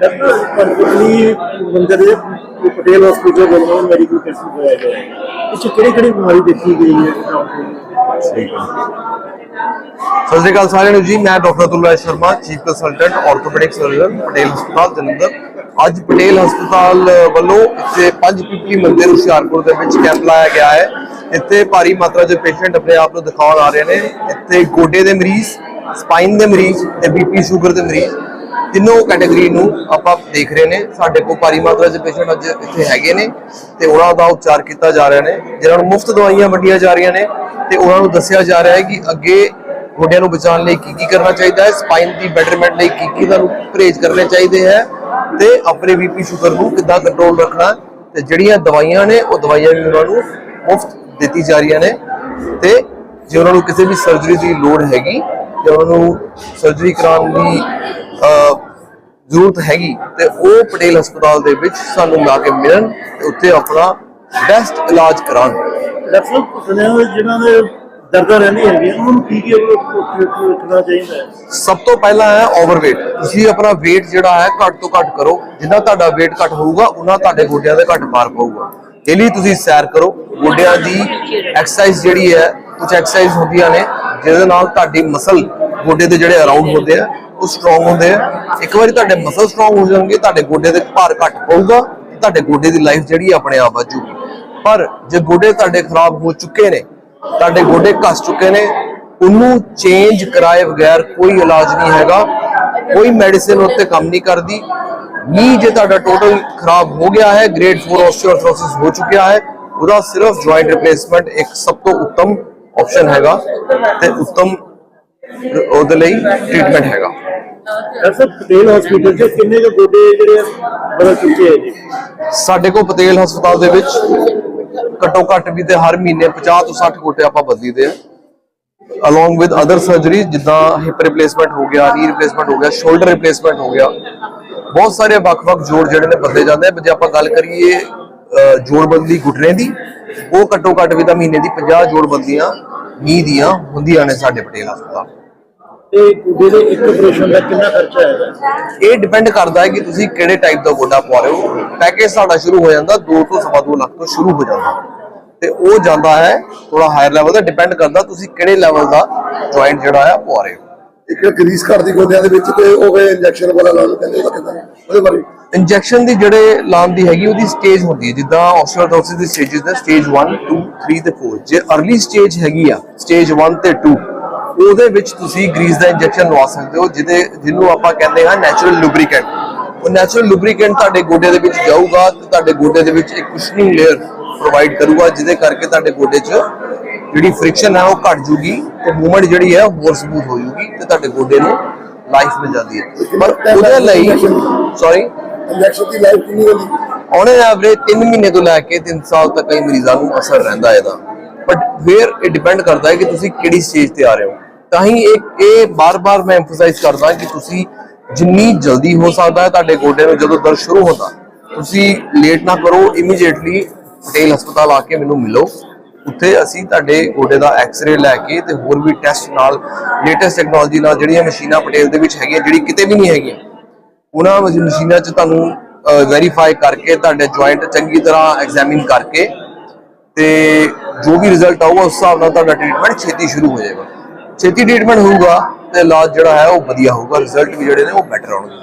Company ਬੰਦੇ ਦੇ Patel hospital ਵੱਲੋਂ ਮੈਡੀਕਲ ਟੈਸਟ ਕਰਾਇਆ ਗਿਆ ਹੈ ਕਿਹੜੀ ਕਿਹੜੀ ਬਿਮਾਰੀ ਦੇਖੀ ਗਈ ਹੈ ਡਾਕਟਰ ਸਤਿ ਸ਼੍ਰੀ ਅਕਾਲ ਸਾਰਿਆਂ ਨੂੰ ਜੀ, ਮੈਂ doctor Atul Sharma, chief consultant orthopaedic surgeon Patel ਹਸਪਤਾਲ ਜਲੰਧਰ। ਅੱਜ ਪਟੇਲ ਹਸਪਤਾਲ ਵੱਲੋਂ ਇੱਥੇ ਪੰਜ ਪੀਪਲੀ ਮੰਦਿਰ ਹੁਸ਼ਿਆਰਪੁਰ ਦੇ ਵਿੱਚ ਕੈਂਪ ਲਾਇਆ ਗਿਆ ਹੈ। ਇੱਥੇ ਭਾਰੀ ਮਾਤਰਾ 'ਚ ਪੇਸ਼ੈਂਟ ਆਪਣੇ ਆਪ ਨੂੰ ਦਿਖਾਉਣ ਆ ਰਹੇ ਨੇ। ਇੱਥੇ ਗੋਡੇ ਦੇ ਮਰੀਜ਼ ਸਪਾਈਨ ਦੇ ਮਰੀਜ਼ ਤੇ ਬੀਪੀ ਸ਼ੂਗਰ ਦੇ ਮਰੀਜ਼। ਤਿੰਨੋਂ ਕੈਟਾਗਰੀ ਨੂੰ ਆਪਾਂ ਦੇਖ ਰਹੇ ਨੇ। ਸਾਡੇ ਕੋਲ ਭਾਰੀ ਮਾਤਰਾ 'ਚ ਪੇਸ਼ੈਂਟ ਅੱਜ ਇੱਥੇ ਹੈਗੇ ਨੇ ਤੇ ਉਹਨਾਂ ਦਾ ਉਪਚਾਰ ਕੀਤਾ ਜਾ ਰਿਹਾ ਨੇ ਜਿਹਨਾਂ ਨੂੰ ਮੁਫਤ ਦਵਾਈਆਂ ਵੰਡੀਆਂ ਜਾ ਰਹੀਆਂ ਨੇ ਤੇ ਉਹਨਾਂ ਨੂੰ ਦੱਸਿਆ ਜਾ ਰਿਹਾ ਹੈ ਕਿ ਅੱਗੇ ਗੋਡਿਆਂ ਨੂੰ ਬਚਾਉਣ ਲਈ ਕੀ ਕੀ ਕਰਨਾ ਚਾਹੀਦਾ ਹੈ ਸਪਾਈਨ ਦੀ ਬੈਟਰਮੈਂਟ ਲਈ ਕੀ ਕੀ ਤੁਹਾਨੂੰ ਪਰਹੇਜ਼ ਕਰਨੇ ਚਾਹੀਦੇ ਹੈ ਤੇ ਆਪਣੇ ਬੀਪੀ ਸ਼ੂਗਰ ਨੂੰ ਕਿੱਦਾਂ ਕੰਟਰੋਲ ਰੱਖਣਾ ਤੇ ਜਿਹੜੀਆਂ ਦਵਾਈਆਂ ਨੇ, ਉਹ ਦਵਾਈਆਂ ਵੀ ਉਹਨਾਂ ਨੂੰ ਮੁਫਤ ਦਿੱਤੀ ਜਾ ਰਹੀਆਂ ਨੇ ਤੇ ਜੇ ਉਹਨਾਂ ਨੂੰ ਕਿਸੇ ਵੀ ਸਰਜਰੀ ਦੀ ਲੋੜ ਹੈਗੀ ਤੇ ਉਹਨਾਂ ਨੂੰ ਸਰਜਰੀ ਕਰਾਉਣ ਦੀ ਜ਼ਰੂਰਤ ਹੈਗੀ ਤੇ ਉਹ ਪਟੇਲ ਹਸਪਤਾਲ ਦੇ ਵਿੱਚ ਸਾਨੂੰ ਲਾ ਕੇ ਮਿਲਣ ਤੇ ਉੱਥੇ ਆਪਣਾ ਬੈਸਟ ਇਲਾਜ ਕਰਾਉਣ। ਡਾਕਟਰ ਹੋਇਆ ਜਿਨ੍ਹਾਂ ਦੇ ਦਰਦਾਂ ਰਹਿੰਦੀਆਂ ਹੈਗੀਆਂ ਉਹਨਾਂ ਨੂੰ ਕੀ ਕੀ ਰੱਖਣਾ ਚਾਹੀਦਾ ਹੈ? ਸਭ ਤੋਂ ਪਹਿਲਾਂ ਹੈ ਓਵਰਵੇਟ ਤੁਸੀਂ ਆਪਣਾ weight ਜਿਹੜਾ ਹੈ ਘੱਟ ਤੋਂ ਘੱਟ ਕਰੋ। ਜਿੰਨਾ ਤੁਹਾਡਾ weight ਘੱਟ ਹੋਊਗਾ ਉਹਨਾਂ ਤੁਹਾਡੇ ਗੋਡਿਆਂ ਦੇ ਘੱਟ ਭਾਰ ਪਊਗਾ। ਡੇਲੀ ਤੁਸੀਂ ਸੈਰ ਕਰੋ। ਗੋਡਿਆਂ ਦੀ ਐਕਸਰਸਾਈਜ਼ ਜਿਹੜੀ ਹੈ ਕੁਝ ਐਕਸਰਸਾਈਜ਼ ਹੁੰਦੀਆਂ ਨੇ ਜਿਹਦੇ ਨਾਲ ਤੁਹਾਡੀ ਮਸਲ ਗੋਡੇ ਦੇ ਜਿਹੜੇ ਅਰਾਊਂਡ ਹੁੰਦੇ ਆ ਉਹ ਸਟਰੋਂਗ ਹੁੰਦੇ ਆ। ਇੱਕ ਵਾਰੀ ਤੁਹਾਡੇ ਮਸਲ ਸਟਰੋਂਗ ਹੋ ਜਾਣਗੇ, ਤੁਹਾਡੇ ਗੋਡੇ ਦੇ ਭਾਰ ਘੱਟ ਪਊਗਾ, ਤੁਹਾਡੇ ਗੋਡੇ ਦੀ ਲਾਈਫ ਜਿਹੜੀ ਆਪਣੇ ਆਪ ਵਧੂਗੀ। ਪਰ ਜੇ ਗੋਡੇ ਤੁਹਾਡੇ ਖਰਾਬ ਹੋ ਚੁੱਕੇ ਨੇ, ਤੁਹਾਡੇ ਗੋਡੇ ਘਸ ਚੁੱਕੇ ਨੇ, ਉਹਨੂੰ ਚੇਂਜ ਕਰਾਏ ਬਗੈਰ ਕੋਈ ਇਲਾਜ ਨਹੀਂ ਹੈਗਾ, ਕੋਈ ਮੈਡੀਸਿਨ ਉੱਤੇ ਕੰਮ ਨਹੀਂ ਕਰਦੀ। ਨੀ ਜੇ ਤੁਹਾਡਾ ਟੋਟਲ ਖਰਾਬ ਹੋ ਗਿਆ ਹੈ ਗ੍ਰੇਡ 4 ਆਸਟੀਓਆਰਥ੍ਰੋਸਿਸ ਹੋ ਚੁੱਕਿਆ ਹੈ, ਉਹਦਾ ਸਿਰਫ ਜੁਆਇੰਟ ਰਿਪਲੇਸਮੈਂਟ ਇੱਕ ਸਭ ਤੋਂ ਉੱਤਮ ਆਪਸ਼ਨ ਹੈਗਾ। ਤੇ ਉੱਤਮ ਉਹਦੇ ਲਈ ਟ੍ਰੀਟਮੈਂਟ ਹੈਗਾ। ਸਾਹਿਬ ਪਟੇਲ ਹਸਪੀਟਲ 'ਚ ਕਿੰਨੇ ਕੁ ਗੋਡੇ ਜਿਹੜੇ ਬਦਲ ਚੁੱਕੇ ਹੈ ਜੀ? ਸਾਡੇ ਕੋਲ ਪਤੇਲ ਹਸਪਤਾਲ ਦੇ ਵਿੱਚ ਘੱਟੋ ਘੱਟ ਵੀ ਤੇ ਹਰ ਮਹੀਨੇ 50 ਤੋਂ 60 ਗੋਟੇ ਆਪਾਂ ਬਦਲੀਦੇ ਆ। Along with other surgeries ਜਿੱਦਾਂ ਹਿਪ ਰਿਪਲੇਸਮੈਂਟ ਹੋ ਗਿਆ ਨੀ ਰਿਪਲੇਸਮੈਂਟ ਹੋ ਗਿਆ ਸ਼ੋਲਡਰ ਰਿਪਲੇਸਮੈਂਟ ਹੋ ਗਿਆ। ਬਹੁਤ ਸਾਰੇ ਵੱਖ-ਵੱਖ ਜੋੜ ਜਿਹੜੇ ਨੇ ਬਦਲੇ ਜਾਂਦੇ ਆ ਜੇ ਆਪਾਂ ਗੱਲ ਕਰੀਏ ਜੋੜ ਬਦਲੀ ਘੁਟਨੇ ਦੀ ਉਹ ਘੱਟੋ ਘੱਟ ਵੀ ਤਾਂ ਮਹੀਨੇ ਦੀ 50 ਜੋੜ ਬਦਲੀਆਂ ਨੀ ਦੀਆਂ ਹੁੰਦੀਆਂ ਨੇ ਸਾਡੇ ਪਟੇਲ ਹਸਪਤਾਲ। ਤੇ ਗੋਡੇ ਦੇ ਇੱਕ ਆਪਰੇਸ਼ਨ ਦਾ ਕਿੰਨਾ ਖਰਚਾ ਹੈਗਾ ਇਹ ਡਿਪੈਂਡ ਕਰਦਾ ਹੈ ਕਿ ਤੁਸੀਂ ਕਿਹੜੇ ਟਾਈਪ ਦਾ ਗੋਡਾ ਪਵਾ ਰਹੇ ਹੋ। ਪੈਕੇਜ ਸਾਡਾ ਸ਼ੁਰੂ ਹੋ ਜਾਂਦਾ 2 ਤੋਂ ਸਵਾ 2 ਲੱਖ ਤੋਂ ਸ਼ੁਰੂ ਹੋ ਜਾਂਦਾ। ਤੇ ਉਹ ਜਾਂਦਾ ਹੈ ਥੋੜਾ ਹਾਇਰ ਲੈਵਲ ਦਾ ਡਿਪੈਂਡ ਕਰਦਾ ਤੁਸੀਂ ਕਿਹੜੇ ਲੈਵਲ ਦਾ ਜੁਆਇੰਟ ਜਿਹੜਾ ਹੈ ਪਵਾ ਰਹੇ ਹੋ। ਇੱਕ ਗਰੀਸ ਕਰਦੀ ਗੋਡਿਆਂ ਦੇ ਵਿੱਚ ਤੇ ਉਹ ਇੰਜੈਕਸ਼ਨ ਵਾਲਾ ਲਾਉਣ ਕਹਿੰਦੇ ਉਹ ਕਿਦਾਂ ਉਹਦੇ ਬਾਰੇ? ਇੰਜੈਕਸ਼ਨ ਦੀ ਜਿਹੜੇ ਲਾਉਣ ਦੀ ਹੈਗੀ ਉਹਦੀ ਸਟੇਜ ਹੁੰਦੀ ਹੈ ਜਿੱਦਾਂ ਆਸਟੀਓਆਰਥ੍ਰਾਈਸਿਸ ਦੀ ਸਟੇजेस ਨੇ ਸਟੇਜ 1 2 3 ਤੇ 4 ਜੇ अर्ਲੀ ਸਟੇਜ ਹੈਗੀ ਆ ਸਟੇਜ 1 ਤੇ 2 ਉਹਦੇ ਵਿੱਚ ਤੁਸੀਂ ਗਰੀਸ ਦਾ ਇੰਜੈਕਸ਼ਨ ਲਵਾ ਸਕਦੇ ਹੋ ਜਿਹਦੇ ਜਿਹਨੂੰ ਆਪਾਂ ਕਹਿੰਦੇ ਹਾਂ ਨੈਚੁਰਲ ਲੁਬਰੀਕੈਂਟ ਉਹ ਨੈਚੁਰਲ ਲੁਬਰੀਕੈਂਟ ਤੁਹਾਡੇ ਗੋਡੇ ਦੇ ਵਿੱਚ ਜਾਊਗਾ ਤੇ ਤੁਹਾਡੇ ਗੋਡੇ ਦੇ ਵਿੱਚ ਇੱਕ ਕੁਸ਼ਨਿੰਗ ਲੇਅਰ ਪ੍ਰੋਵਾਈਡ ਕਰੂਗਾ ਜਿਹਦੇ ਕਰਕੇ ਤੁਹਾਡੇ ਗੋਡੇ 'ਚ ਜਿਹੜੀ ਫ੍ਰਿਕਸ਼ਨ ਹੈ ਉਹ ਘਟ ਜੂਗੀ ਤੇ ਮੂਵਮੈਂਟ ਜਿਹੜੀ ਹੈ ਉਹ ਹੋਰ ਸਮੂਥ ਹੋ ਜੂਗੀ ਤੇ ਤੁਹਾਡੇ ਗੋਡੇ ਨੂੰ ਲਾਈਫ ਮਿਲ ਜਾਂਦੀ ਹੈ। ਪਰ ਉਹਦੇ ਲਈ ਸੌਰੀ ਇੰਜੈਕਸ਼ਨ ਦੀ ਲਾਈਫ ਕਿੰਨੀ ਹੁੰਦੀ ਔਨ ਐਵਰੇਜ 3 ਮਹੀਨੇ ਤੋਂ ਲੈ ਕੇ 3 ਸਾਲ ਤੱਕ ਕਈ ਮਰੀਜ਼ਾਂ ਨੂੰ ਅਸਰ ਰਹਿੰਦਾ ਇਹਦਾ। ਬਟ ਫੇਰ ਇਹ ਡਿਪੈਂਡ ਕਰਦਾ ਹੈ ਕਿ ਤੁਸੀਂ ਕਿਹੜੀ ਸਟੇਜ ਤੇ ਆ ਰਹੇ ਹੋ। ਤਾਂ ਹੀ ਇਹ ਇਹ ਬਾਰ-ਬਾਰ ਮੈਂ ਐਮਫਸਾਈਜ਼ ਕਰਦਾ ਕਿ ਤੁਸੀਂ ਜਿੰਨੀ ਜਲਦੀ ਹੋ ਸਕਦਾ ਹੈ ਤੁਹਾਡੇ ਗੋਡੇ ਨੂੰ ਜਦੋਂ ਦਰਦ ਸ਼ੁਰੂ ਹੁੰਦਾ, ਤੁਸੀਂ ਲੇਟ ਨਾ ਕਰੋ ਇਮੀਡੀਏਟਲੀ ਪਟੇਲ ਹਸਪਤਾਲ ਆ ਕੇ ਮੈਨੂੰ ਮਿਲੋ। ਉੱਥੇ ਅਸੀਂ ਤੁਹਾਡੇ ਗੋਡੇ ਦਾ ਐਕਸ-ਰੇ ਲੈ ਕੇ ਤੇ ਹੋਰ ਵੀ ਟੈਸਟ ਨਾਲ ਲੇਟੈਸਟ ਟੈਕਨੋਲੋਜੀ ਨਾਲ ਜਿਹੜੀਆਂ ਮਸ਼ੀਨਾਂ ਪਟੇਲ ਦੇ ਵਿੱਚ ਹੈਗੀਆਂ, ਜਿਹੜੀ ਕਿਤੇ ਵੀ ਨਹੀਂ ਹੈਗੀਆਂ, ਉਹਨਾਂ ਮਸ਼- ਮਸ਼ੀਨਾਂ 'ਚ ਤੁਹਾਨੂੰ ਵੈਰੀਫਾਈ ਕਰਕੇ ਤੁਹਾਡੇ ਜੁਆਇੰਟ ਚੰਗੀ ਤਰ੍ਹਾਂ ਐਗਜ਼ਾਮਿਨ ਕਰਕੇ ਤੇ ਜੋ ਵੀ ਰਿਜ਼ਲਟ ਆਊਗਾ ਉਸ ਹਿਸਾਬ ਨਾਲ ਤੁਹਾਡਾ ਟ੍ਰੀਟਮੈਂਟ ਛੇਤੀ ਸ਼ੁਰੂ ਹੋ ਜਾਏਗਾ। ਛੇਤੀ ਟ੍ਰੀਟਮੈਂਟ ਹੋਊਗਾ ਤੇ ਇਲਾਜ ਜਿਹੜਾ ਹੈ ਉਹ ਵਧੀਆ ਹੋਊਗਾ ਰਿਜ਼ਲਟ ਵੀ ਜਿਹੜੇ ਨੇ ਉਹ ਬੈਟਰ ਆਉਣਗੇ।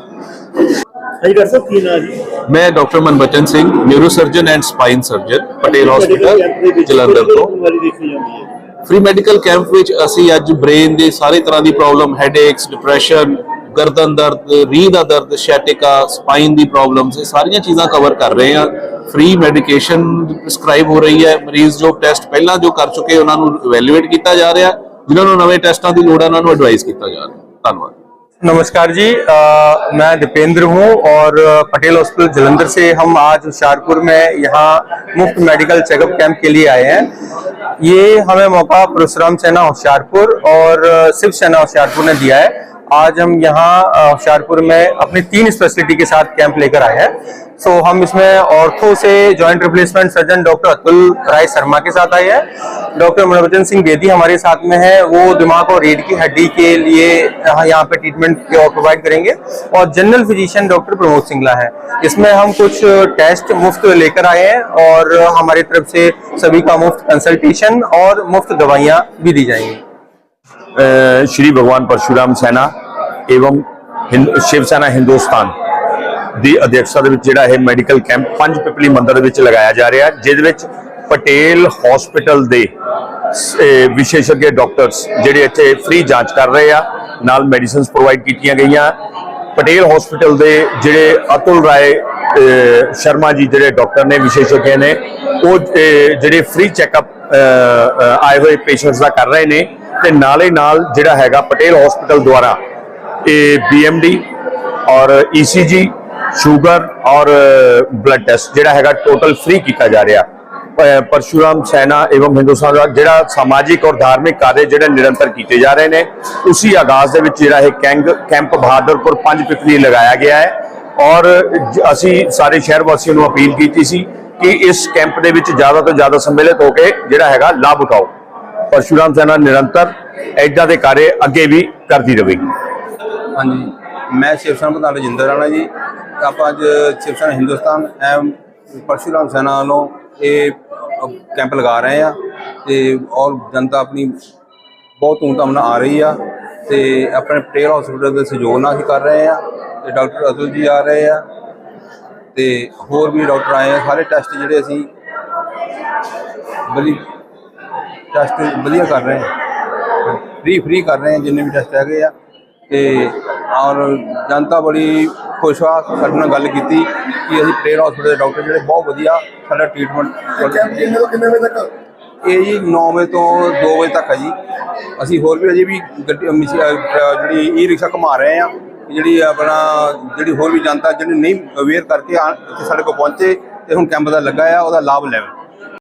ਹਾਂਜੀ ਡਾਕਟਰ ਸਾਹਿਬ ਕੀ ਨਾਮ ਜੀ? ਮੈਂ doctor Manbachan Singh neurosurgeon and spine surgeon Patel hospital Jalandhar ਤੋਂ। ਫ੍ਰੀ ਮੈਡੀਕਲ ਕੈਂਪ ਵਿੱਚ ਅਸੀਂ ਅੱਜ ਬ੍ਰੇਨ ਦੇ ਸਾਰੇ ਤਰ੍ਹਾਂ ਦੀ ਪ੍ਰੋਬਲਮ ਹੈਡੇਕਸ ਡਿਪਰੈਸ਼ਨ ਗਰਦਨ ਦਰਦ ਰੀਹ ਦਾ ਦਰਦ ਸ਼ੈਟਿਕਾ ਸਪਾਈਨ ਦੀ ਪ੍ਰੋਬਲਮਸ ਇਹ ਸਾਰੀਆਂ ਚੀਜ਼ਾਂ ਕਵਰ ਕਰ ਰਹੇ ਹਾਂ। ਫ੍ਰੀ ਮੈਡੀਕੇਸ਼ਨ ਪ੍ਰਿਸਕ੍ਰਾਈਬ ਹੋ ਰਹੀ ਹੈ। ਮਰੀਜ਼ ਜੋ ਟੈਸਟ ਪਹਿਲਾਂ ਜੋ ਕਰ ਚੁੱਕੇ ਉਹਨਾਂ ਨੂੰ ਇਵੈਲੂਏਟ ਕੀਤਾ ਜਾ ਰਿਹਾ। ਜਿਨ੍ਹਾਂ ਨੂੰ ਨਵੇਂ ਟੈਸਟਾਂ ਦੀ ਲੋੜ ਹੈ ਉਹਨਾਂ ਨੂੰ ਐਡਵਾਈਸ ਕੀਤਾ ਜਾ ਰਿਹਾ ਧੰਨਵਾਦ नमस्कार जी अ, मैं दीपेंद्र हूं और अ, पटेल हॉस्पिटल जलंधर से हम आज होशियारपुर में यहाँ मुफ्त मेडिकल चेकअप कैंप के लिए आए हैं ये हमें मौका परशुराम सेना होशियारपुर और अ, शिव सेना होशियारपुर ने दिया है आज हम यहाँ होशियारपुर में अपनी तीन स्पेशलिटी के साथ कैंप लेकर आए हैं। सो so, हम इसमें ऑर्थो से joint replacement surgeon doctor Atul Rai Sharma के साथ आए हैं। डॉक्टर मनोरंजन सिंह बेदी हमारे साथ में है। वो दिमाग और रीढ़ की हड्डी के लिए यहाँ पे ट्रीटमेंट प्रोवाइड करेंगे। और general physician doctor Pramod Singla है। इसमें हम कुछ टेस्ट मुफ़्त लेकर आए हैं और हमारी तरफ़ से सभी का मुफ़्त कंसल्टेशन और मुफ़्त दवाइयाँ भी दी जाएँगी। ਅ, ਸ਼੍ਰੀ ਭਗਵਾਨ ਪਰਸ਼ੂਰਾਮ ਸੈਨਾ ਏਵੰ ਹਿੰਦ ਸ਼ਿਵ ਸੈਨਾ ਹਿੰਦੁਸਤਾਨ ਦੀ ਅਧਿਕਸ਼ਤਾ ਦੇ ਵਿੱਚ ਜਿਹੜਾ ਇਹ ਮੈਡੀਕਲ ਕੈਂਪ ਪੰਜ ਪਿਪਲੀ ਮੰਦਰ ਦੇ ਵਿੱਚ ਲਗਾਇਆ ਜਾ ਰਿਹਾ ਹੈ, ਜਿਹਦੇ ਵਿੱਚ ਪਟੇਲ ਹਸਪੀਟਲ ਦੇ ਸ- ਅ, ਡਾਕਟਰਸ ਜਿਹੜੇ ਇੱਥੇ ਫ੍ਰੀ ਜਾਂਚ ਕਰ ਰਹੇ ਆ ਨਾਲ ਮੈਡੀਸਿਨਸ ਪ੍ਰੋਵਾਈਡ ਕੀਤੀਆਂ ਗਈਆਂ ਪਟੇਲ ਹਸਪੀਟਲ ਦੇ ਜਿਹੜੇ ਅਤੁਲ ਰਾਏ ਸ਼ਰਮਾ ਜੀ ਜਿਹੜੇ ਡਾਕਟਰ ਨੇ ਵਿਸ਼ੇਸ਼ੱਗ ਨੇ ਉਹ ਜਿਹੜੇ ਫ੍ਰੀ ਚੈੱਕਅਪ ਆਏ ਹੋਏ ਪੇਸ਼ੈਂਟਸ ਦਾ ਕਰ ਰਹੇ ਨੇ ਤੇ ਨਾਲੇ ਨਾਲ ਜਿਹੜਾ ਹੈਗਾ ਪਟੇਲ ਹਸਪੀਟਲ ਦੁਆਰਾ ਇਹ ਬੀਐਮਡੀ ਔਰ ਈਸੀਜੀ ਸ਼ੂਗਰ ਔਰ ਬਲੱਡ ਟੈਸਟ ਜਿਹੜਾ ਹੈਗਾ ਟੋਟਲ ਫ੍ਰੀ ਕੀਤਾ ਜਾ ਰਿਹਾ। ਪਰਸ਼ੂਰਾਮ ਸੈਨਾ ਏਵਮ ਹਿੰਦੁਸਤਾਨ ਦਾ ਜਿਹੜਾ ਸਮਾਜਿਕ ਔਰ ਧਾਰਮਿਕ ਕਾਰਜ ਜਿਹੜੇ ਨਿਰੰਤਰ ਕੀਤੇ ਜਾ ਰਹੇ ਨੇ, ਉਸੇ ਆਗਾਜ਼ ਦੇ ਵਿੱਚ ਜਿਹੜਾ ਇਹ ਕੈਂਗ, ਕੈਂਪ ਬਹਾਦਰਪੁਰ ਪੰਜ ਪਿਪਲੀ ਲਗਾਇਆ ਗਿਆ ਹੈ। ਔਰ ਅਸੀਂ ਸਾਰੇ ਸ਼ਹਿਰ ਵਾਸੀਆਂ ਨੂੰ ਅਪੀਲ ਕੀਤੀ ਸੀ ਕਿ ਇਸ ਕੈਂਪ ਦੇ ਵਿੱਚ ਜ਼ਿਆਦਾ ਤੋਂ ਜ਼ਿਆਦਾ ਸੰਮਿਲਿਤ ਹੋ ਕੇ ਜਿਹੜਾ ਹੈਗਾ ਲਾਭ ਉਠਾਓ। ਪਰਸ਼ੂਰਾਮ ਸੈਨਾ ਨਿਰੰਤਰ ਐਦਾਂ ਦੇ ਕਾਰੇ ਅੱਗੇ ਵੀ ਕਰਦੀ ਰਹੇਗੀ। ਹਾਂਜੀ, ਮੈਂ ਸ਼ਿਵ ਸੈਨਾ ਪ੍ਰਧਾਨ ਰਜਿੰਦਰ ਰਾਣਾ ਜੀ। ਆਪਾਂ ਅੱਜ ਸ਼ਿਵ ਸੈਨਾ ਹਿੰਦੁਸਤਾਨ ਐਮ ਪਰਸ਼ੂਰਾਮ ਸੈਨਾ ਵੱਲੋਂ ਇਹ ਕੈਂਪ ਲਗਾ ਰਹੇ ਆ ਤੇ ਔਰ ਜਨਤਾ ਆਪਣੀ ਬਹੁਤ ਧੂਮਧਾਮ ਨਾਲ ਆ ਰਹੀ ਆ ਤੇ ਆਪਣੇ ਪਟੇਲ ਹਸਪੀਟਲ ਦੇ ਸਹਿਯੋਗ ਨਾਲ ਹੀ ਕਰ ਰਹੇ ਆ ਤੇ ਡਾਕਟਰ ਅਤੁਲ ਜੀ ਆ ਰਹੇ ਆ ਤੇ ਹੋਰ ਵੀ ਡਾਕਟਰ ਆਏ ਆ। ਸਾਰੇ ਟੈਸਟ ਜਿਹੜੇ ਅਸੀਂ ਬੜੀ ਟੈਸਟ ਵਧੀਆ ਕਰ ਰਹੇ ਆ। ਫ੍ਰੀ ਫ੍ਰੀ ਕਰ ਰਹੇ ਆ ਜਿੰਨੇ ਵੀ ਟੈਸਟ ਹੈਗੇ ਆ। ਤੇ ਔਰ ਜਨਤਾ ਬੜੀ ਖੁਸ਼ ਆ ਸਾਡੇ ਨਾਲ ਗੱਲ ਕੀਤੀ ਕਿ ਅਸੀਂ ਪਟੇਲ ਹਸਪੀਟਲ ਦੇ ਡਾਕਟਰ ਜਿਹੜੇ ਬਹੁਤ ਵਧੀਆ ਸਾਡਾ ਟ੍ਰੀਟਮੈਂਟ ਕੈਂਪ ਕਿੰਨੇ ਤੋਂ ਕਿੰਨੇ ਵਜੇ ਤੱਕ? ਇਹ ਜੀ 9 ਵਜੇ ਤੋਂ 2 ਵਜੇ ਤੱਕ ਹੈ ਜੀ। ਅਸੀਂ ਹੋਰ ਵੀ ਅਜੇ ਵੀ ਗੱਡੀ ਜਿਹੜੀ ਈ ਰਿਕਸ਼ਾ ਘੁਮਾ ਰਹੇ ਆ ਜਿਹੜੀ ਆਪਣਾ ਜਿਹੜੀ ਹੋਰ ਵੀ ਜਨਤਾ ਜਿਹੜੀ ਨਹੀਂ ਅਵੇਅਰ ਕਰਕੇ ਇੱਥੇ ਸਾਡੇ ਕੋਲ ਪਹੁੰਚੇ ਤੇ ਹੁਣ ਕੈਂਪ ਦਾ ਲੱਗਾ ਆ ਉਹਦਾ ਲਾਭ ਲੈਣ।